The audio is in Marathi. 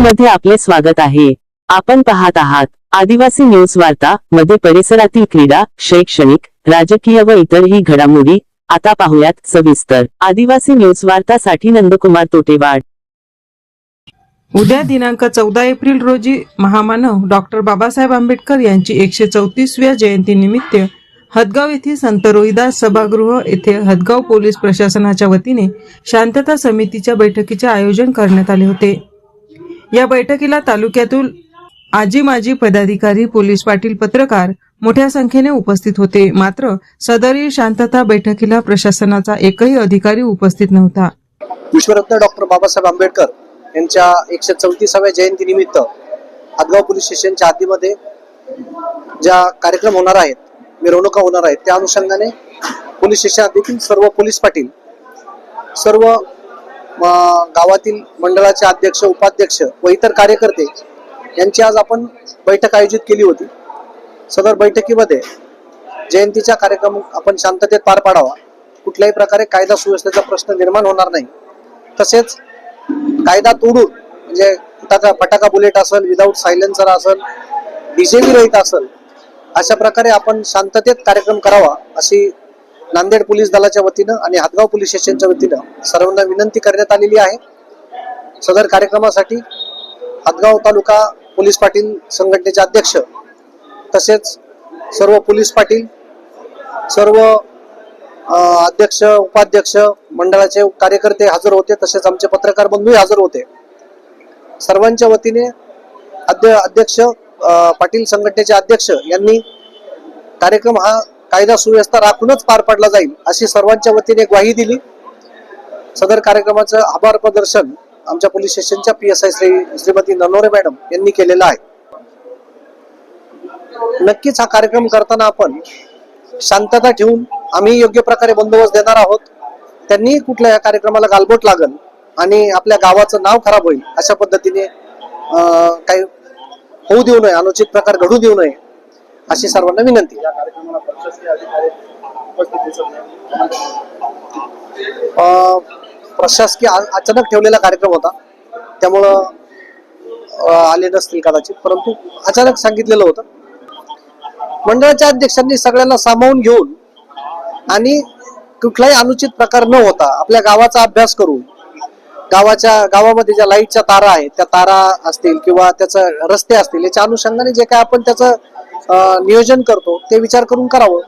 मध्ये आपले स्वागत आहे. आपण पाहत आहात आदिवासी न्यूज वार्ता मध्ये परिसरातील क्रीडा शैक्षणिक राजकीय व इतरही घडामोडी. आता पाहूयात सविस्तर. आदिवासी न्यूज वार्तासाठी नंदकुमार तोटेवाड. उद्या दिनांक चौदा एप्रिल रोजी महामानव डॉक्टर बाबासाहेब आंबेडकर यांची एकशे चौतीसव्या जयंतीनिमित्त हदगाव येथील संत रोहिदास सभागृह येथे हदगाव पोलीस प्रशासनाच्या वतीने शांतता समितीच्या बैठकीचे आयोजन करण्यात आले होते. या बैठकीला तालुक्यातून आजी माजी पदाधिकारी पोलीस पाटील पत्रकार मोठ्या संख्येने उपस्थित होते. मात्र सदरील शांतता बैठकीला प्रशासनाचा एकही अधिकारी उपस्थित नव्हता. विश्वरत्न डॉक्टर बाबासाहेब आंबेडकर यांच्या एकशे चौतीसाव्या जयंतीनिमित्त हदगाव पोलीस स्टेशनच्या आधीमध्ये ज्या कार्यक्रम होणार आहेत मिरवणुका होणार आहेत. त्या अनुषंगाने पोलीस स्टेशन सर्व पोलीस पाटील सर्व गावातील मंडळाचे अध्यक्ष उपाध्यक्ष व इतर कार्यकर्ते यांची आज आपण बैठक आयोजित केली होती. सदर बैठकीमध्ये जयंतीचा कार्यक्रम आपण शांततेत पार पाडावा. कुठल्याही प्रकारे कायदा सुव्यवस्थेचा प्रश्न निर्माण होणार नाही. तसेच कायदा तोडून म्हणजे फटाका फटाका बुलेट असेल विदाऊट सायलेन्सर असेल डीजेबी रहित असेल अशा प्रकारे आपण शांततेत कार्यक्रम करावा अशी नांदेड पोलीस दलाच्या वतीनं आणि हातगाव पोलीस स्टेशनच्या वतीनं सर्वांना विनंती करण्यात आलेली आहे. सदर कार्यक्रमासाठी हातगाव तालुका पोलीस पाटील संघटनेचे अध्यक्ष तसेच सर्व पोलीस पाटील सर्व अध्यक्ष उपाध्यक्ष मंडळाचे कार्यकर्ते हजर होते तसेच आमचे पत्रकार बंधूही हजर होते. सर्वांच्या वतीने अध्य अध्यक्ष पाटील संघटनेचे अध्यक्ष यांनी कार्यक्रम हा कायदा सुव्यवस्था राखूनच पार पाडला जाईल अशी सर्वांच्या वतीने ग्वाही दिली. सदर कार्यक्रमाचं आभार प्रदर्शन आमच्या पोलीस स्टेशनच्या P S I Shri Shrimati Nanore madam यांनी केलेलं आहे. नक्कीच हा कार्यक्रम करताना आपण शांतता ठेवून आम्ही योग्य प्रकारे बंदोबस्त देणार आहोत. त्यांनी कुठल्या या कार्यक्रमाला गालबोट लागल आणि आपल्या गावाचं नाव खराब होईल अशा पद्धतीने अं, काही होऊ देऊ नये अनुचित प्रकार घडू देऊ नये अशी सर्वांना विनंती. प्रशासकीय अचानक ठेवलेला कार्यक्रम होता. त्यामुळं आले नसतील कदाचित परंतु अचानक सांगितलेलं होतं. मंडळाच्या अध्यक्षांनी सगळ्यांना सामावून घेऊन आणि कुठलाही अनुचित प्रकार न होता आपल्या गावाचा अभ्यास करून गावाच्या गावामध्ये ज्या लाईटच्या तारा आहेत त्या तारा असतील किंवा त्याचं रस्ते असतील याच्या अनुषंगाने जे काय आपण त्याचं नियोजन करतो ते विचार करून करावं.